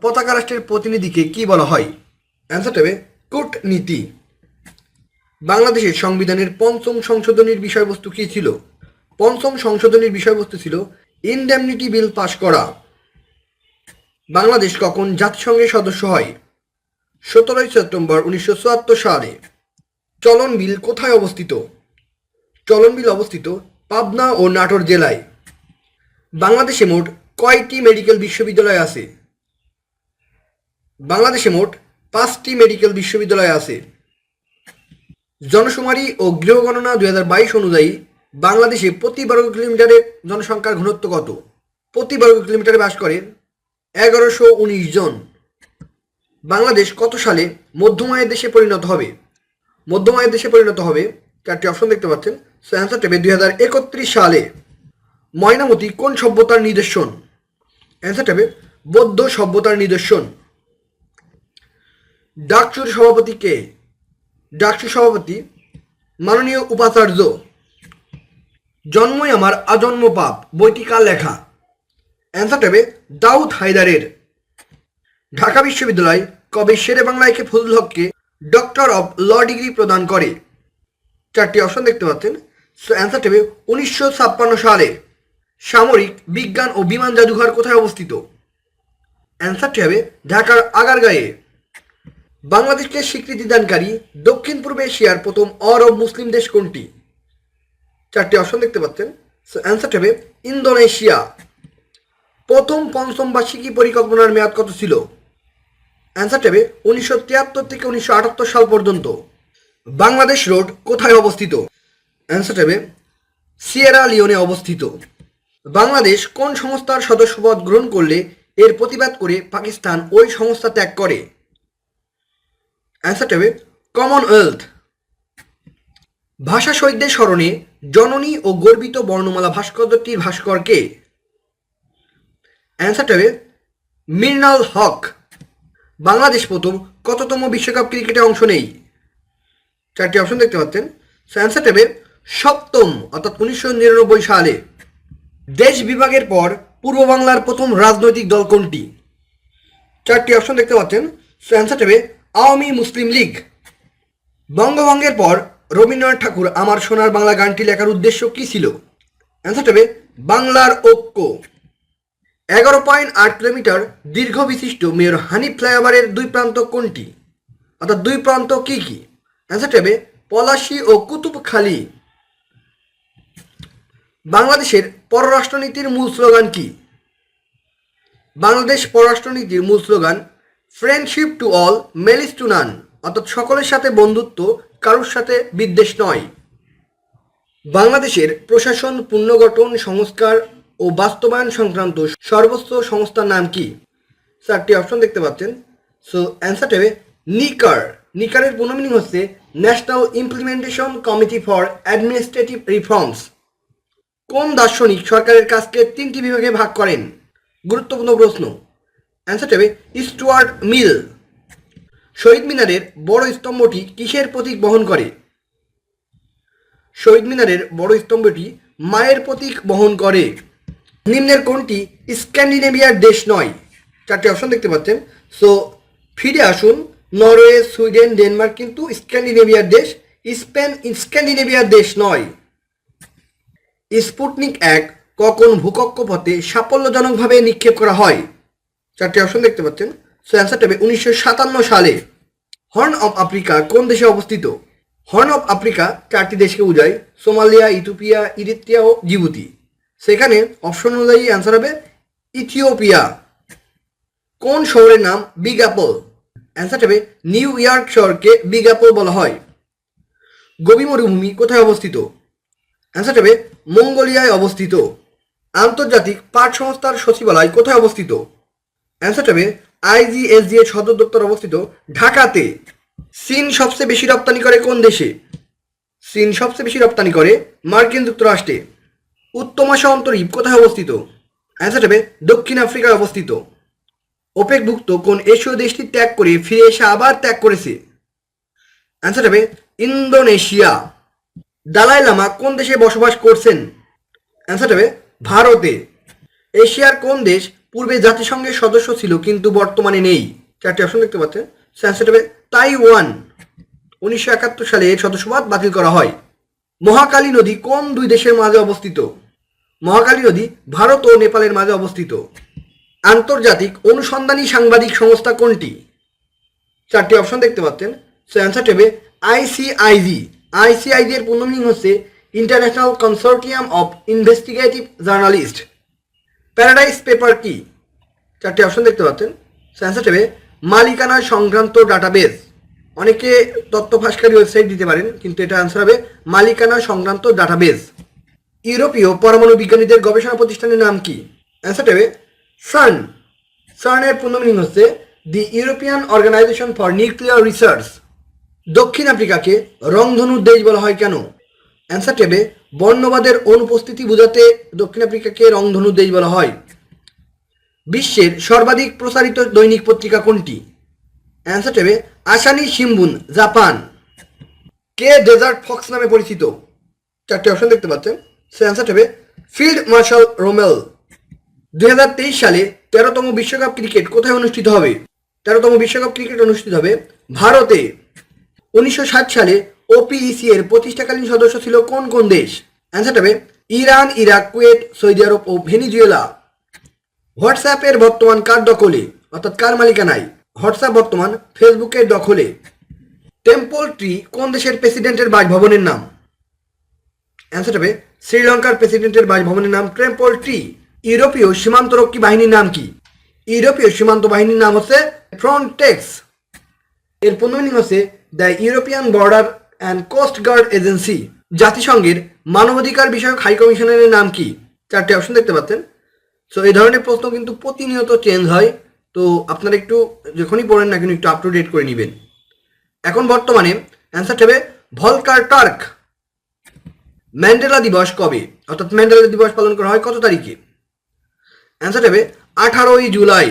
পতাকা রাষ্ট্রের প্রতিনিধিকে কি বলা হয়? অ্যান্সার হবে কূটনীতি। বাংলাদেশের সংবিধানের পঞ্চম সংশোধনীর বিষয়বস্তু কী ছিল? পঞ্চম সংশোধনীর বিষয়বস্তু ছিল ইনডেমনিটি বিল পাশ করা। বাংলাদেশ কখন জাতিসংঘের সদস্য হয়? সতেরোই সেপ্টেম্বর উনিশশো চুয়াত্তর সালে। চলন বিল কোথায় অবস্থিত? চলন বিল অবস্থিত পাবনা ও নাটোর জেলায়। বাংলাদেশে মোট কয়টি মেডিকেল বিশ্ববিদ্যালয় আছে? বাংলাদেশে মোট পাঁচটি মেডিকেল বিশ্ববিদ্যালয় আছে। জনশুমারি ও গৃহগণনা দুই হাজার বাইশ অনুযায়ী বাংলাদেশে প্রতি বর্গ কিলোমিটারে জনসংখ্যার ঘনত্ব কত? প্রতি বর্গ কিলোমিটারে বাস করে এগারোশো উনিশ জন। বাংলাদেশ কত সালে মধ্যমায়ের দেশে পরিণত হবে? মধ্যমায়ের দেশে পরিণত হবে, চারটি অপশন দেখতে পাচ্ছেন। সো অ্যান্সার টেবে দুই হাজার একত্রিশ সালে। ময়নামতি কোন সভ্যতার নিদর্শন? অ্যান্সার টেবে বৌদ্ধ সভ্যতার নিদর্শন। ডাকচুর সভাপতি কে? ডাকচুর সভাপতি, মাননীয় উপাচার্য। জন্মই আমার আজন্ম পাপ বইটি কার লেখা অ্যান্সার টেবে দাউদ হায়দারের। ঢাকা বিশ্ববিদ্যালয় কবে শেরে বাংলায়কে ফজলুল হককে ডক্টর অব ল ডিগ্রি প্রদান করে? চারটি অপশন দেখতে পাচ্ছেন। সো অ্যান্সার টেবে উনিশশো ছাপ্পান্ন সালে সামরিক বিজ্ঞান ও বিমান জাদুঘর কোথায় অবস্থিত? অ্যান্সারটি হবে ঢাকার আগারগাঁয়ে। বাংলাদেশকে স্বীকৃতি দানকারী দক্ষিণ পূর্ব এশিয়ার প্রথম অরব মুসলিম দেশ কোনটি? চারটি অপশন দেখতে পাচ্ছেন। অ্যান্সারটি হবে ইন্দোনেশিয়া। প্রথম পঞ্চম বার্ষিকী পরিকল্পনার মেয়াদ কত ছিল? অ্যান্সার টেবে উনিশশো তিয়াত্তর থেকে উনিশশো আটাত্তর সাল পর্যন্ত। বাংলাদেশ রোড কোথায় অবস্থিত? অ্যান্সার টেবে সিয়েরা লিওনে অবস্থিত। বাংলাদেশ কোন সংস্থার সদস্যপদ গ্রহণ করলে এর প্রতিবাদ করে পাকিস্তান ওই সংস্থা ত্যাগ করে? অ্যান্সার টেবে কমনওয়েলথ। ভাষা শহীদদের স্মরণে জননী ও গর্বিত বর্ণমালা ভাস্কর্যটির ভাস্করকে অ্যান্সার হবে মির্নাল হক। বাংলাদেশ প্রথম কততম বিশ্বকাপ ক্রিকেটে অংশ নেই? চারটি অপশন দেখতে পাচ্ছেন। অ্যান্সার হবে সপ্তম, অর্থাৎ উনিশশো নিরানব্বই সালে। দেশ বিভাগের পর পূর্ব বাংলার প্রথম রাজনৈতিক দল কোনটি? চারটি অপশন দেখতে পাচ্ছেন। অ্যান্সার হবে আওয়ামী মুসলিম লীগ। বঙ্গভঙ্গের পর রবীন্দ্রনাথ ঠাকুর আমার সোনার বাংলা গানটি লেখার উদ্দেশ্য কী ছিল? অ্যান্সার হবে, বাংলার ঐক্য। এগারো পয়েন্ট আট কিলোমিটার দীর্ঘ বিশিষ্ট মেয়র হানি ফ্লাইওভারের দুই প্রান্ত কোনটি? অর্থাৎ দুই প্রান্ত কি কি? অ্যান্সার হবে, পলাশি ও কুতুবখালী। বাংলাদেশের পররাষ্ট্রনীতির মূল স্লোগান কি? বাংলাদেশ পররাষ্ট্রনীতির মূল slogan friendship to all malice to none অর্থাৎ সকলের সাথে বন্ধুত্ব, কারোর সাথে বিদ্বেষ নয়। বাংলাদেশের প্রশাসন, পুনর্গঠন, সংস্কার ও বাস্তবায়ন সংক্রান্ত সর্বোচ্চ সংস্থার নাম কি? চারটি অপশন দেখতে পাচ্ছেন। সো অ্যান্সার হবে নিকার। নিকারের পুনঃ মিনিং হচ্ছে National Implementation Committee for Administrative Reforms কোন দার্শনিক সরকারের কাজকে তিনটি বিভাগে ভাগ করেন? গুরুত্বপূর্ণ প্রশ্ন। অ্যান্সার হবে স্টুয়ার্ট মিল শহীদ মিনারের বড় স্তম্ভটি কিসের প্রতীক বহন করে? শহীদ মিনারের বড় স্তম্ভটি মায়ের প্রতীক বহন করে। নিম্নের কোনটি স্ক্যান্ডিনেভিয়ার দেশ নয়। চারটি অপশন দেখতে পাচ্ছেন। সো ফিরে আসুন। নরওয়ে, সুইডেন, ডেনমার্ক কিন্তু স্ক্যান্ডিনেভিয়ার দেশ, স্পেন স্ক্যান্ডিনেভিয়ার দেশ নয়। স্পুটনিক এক কখন ভূকক্ষপথে সাফল্যজনকভাবে নিক্ষেপ করা হয়? চারটি অপশন দেখতে পাচ্ছেন। সো অ্যান্সারটা হবে উনিশশো সাতান্ন সালে হর্ন অফ আফ্রিকা কোন দেশে অবস্থিত? হর্ন অফ আফ্রিকা চারটি দেশকে বোঝায়, সোমালিয়া, ইথিওপিয়া, ইরিত্রিয়া ও জিবুতি। সেখানে অপশন অনুযায়ী অ্যান্সার হবে ইথিওপিয়া। কোন শহরের নাম বিগ অ্যাপল অ্যান্সার হবে নিউ ইয়র্ক শহরকে বিগ অ্যাপল বলা হয়। গোবি মরুভূমি কোথায় অবস্থিত? অ্যান্সার হবে মঙ্গোলিয়ায় অবস্থিত। আন্তর্জাতিক পাট সংস্থার সচিবালয় কোথায় অবস্থিত? অ্যান্সার হবে আইজিএসডি এর সদর দপ্তর অবস্থিত ঢাকাতে। চীন সবচেয়ে বেশি রপ্তানি করে কোন দেশে? চীন সবচেয়ে বেশি রপ্তানি করে মার্কিন যুক্তরাষ্ট্রে। উত্তমাশা অন্তরীপ কোথায় অবস্থিত? অ্যান্সার হবে দক্ষিণ আফ্রিকায় অবস্থিত। ওপেকভুক্ত কোন এশীয় দেশটি ত্যাগ করে ফিরে এসে আবার ত্যাগ করেছে? অ্যান্সার হবে ইন্দোনেশিয়া। দালাই লামা কোন দেশে বসবাস করছেন? অ্যান্সার হবে ভারতে। এশিয়ার কোন দেশ পূর্বে জাতিসংঘের সদস্য ছিল, কিন্তু বর্তমানে নেই। চারটি অপশন দেখতে পাচ্ছেন। হবে তাইওয়ান। উনিশশো একাত্তর সালে এর সদস্যপদ বাতিল করা হয়। মহাকালী নদী কোন দুই দেশের মাঝে অবস্থিত? মহাকালী নদী ভারত ও নেপালের মাঝে অবস্থিত। আন্তর্জাতিক অনুসন্ধানী সাংবাদিক সংস্থা কোনটি? চারটি অপশন দেখতে পাচ্ছেন। সো অ্যান্সার হবে আইসিআইজি। আইসিআইজি এর পূর্ণমিং হচ্ছে International Consortium of Investigative Journalist. Paradise Paper কি? চারটি অপশন দেখতে পাচ্ছেন। সো অ্যান্সার হবে মালিকানা সংক্রান্ত ডাটাবেস। অনেকে তথ্য ফাঁসকারী ওয়েবসাইট দিতে পারেন, কিন্তু এটা অ্যান্সার হবে মালিকানা সংক্রান্ত ডাটাবেস। ইউরোপীয় পরমাণু বিজ্ঞানীদের গবেষণা প্রতিষ্ঠানের নাম কি? অ্যান্সার হবে সান সার্নের পূর্ণ মিনিং হচ্ছে the European Organization for Nuclear Research দক্ষিণ আফ্রিকাকে রংধনুর দেশ বলা হয় কেন? অ্যান্সার টেবে বর্ণবাদের অনুপস্থিতি বোঝাতে দক্ষিণ আফ্রিকাকে রংধনু দেশ বলা হয়। বিশ্বের সর্বাধিক প্রসারিত দৈনিক পত্রিকা কোনটি? অ্যান্সার টেবে আসানি শিম্বুন জাপান কে ডেজার্ট ফক্স নামে পরিচিত? চারটি অপশন দেখতে পাচ্ছেন। সে অ্যান্সার হবে ফিল্ড মার্শাল রোমেল দুই হাজার তেইশ সালে তেরোতম বিশ্বকাপ ক্রিকেট কোথায় অনুষ্ঠিত হবে? তেরোতম বিশ্বকাপ ক্রিকেট অনুষ্ঠিত হবে ভারতে। উনিশশো সালে ওপিইসি এর প্রতিষ্ঠাকালীন সদস্য ছিল কোন কোন দেশ? অ্যান্সার হবে, Iran, Iraq, Kuwait, Saudi Arab ও ভেনিজুয়েলা। হোয়াটসঅ্যাপের বর্তমান কার দখলে? অর্থাৎ কার মালিকানায়? হোয়াটসঅ্যাপ বর্তমান ফেসবুকের দখলে। টেম্পল ট্রি কোন দেশের প্রেসিডেন্টের বাসভবনের নাম? অ্যান্সার হবে, শ্রীলঙ্কার প্রেসিডেন্টের বাসভবনের নাম টেম্পল ট্রি ইউরোপীয় সীমান্তরক্ষী বাহিনীর নাম কি? ইউরোপীয় সীমান্ত বাহিনীর নাম হচ্ছে ফ্রন্টেক্স এর পূর্ণ মিনিং হচ্ছে the European Border and Coast Guard Agency জাতিসংঘের মানবাধিকার বিষয়ক হাই কমিশনারের নাম কি? চারটি অপশন দেখতে পাচ্ছেন। সো এই ধরনের প্রশ্ন কিন্তু প্রতিনিয়ত চেঞ্জ হয়। তো, আপনারা একটু যখনই পড়েন না কিন্তু একটু আপ টু ডেট করে নেবেন। এখন বর্তমানে অ্যান্সার হবে ভলকার টার্ক ম্যান্ডেলা দিবস কবে? অর্থাৎ ম্যান্ডেলা দিবস পালন করা হয় কত তারিখে? অ্যান্সার হবে আঠারোই জুলাই।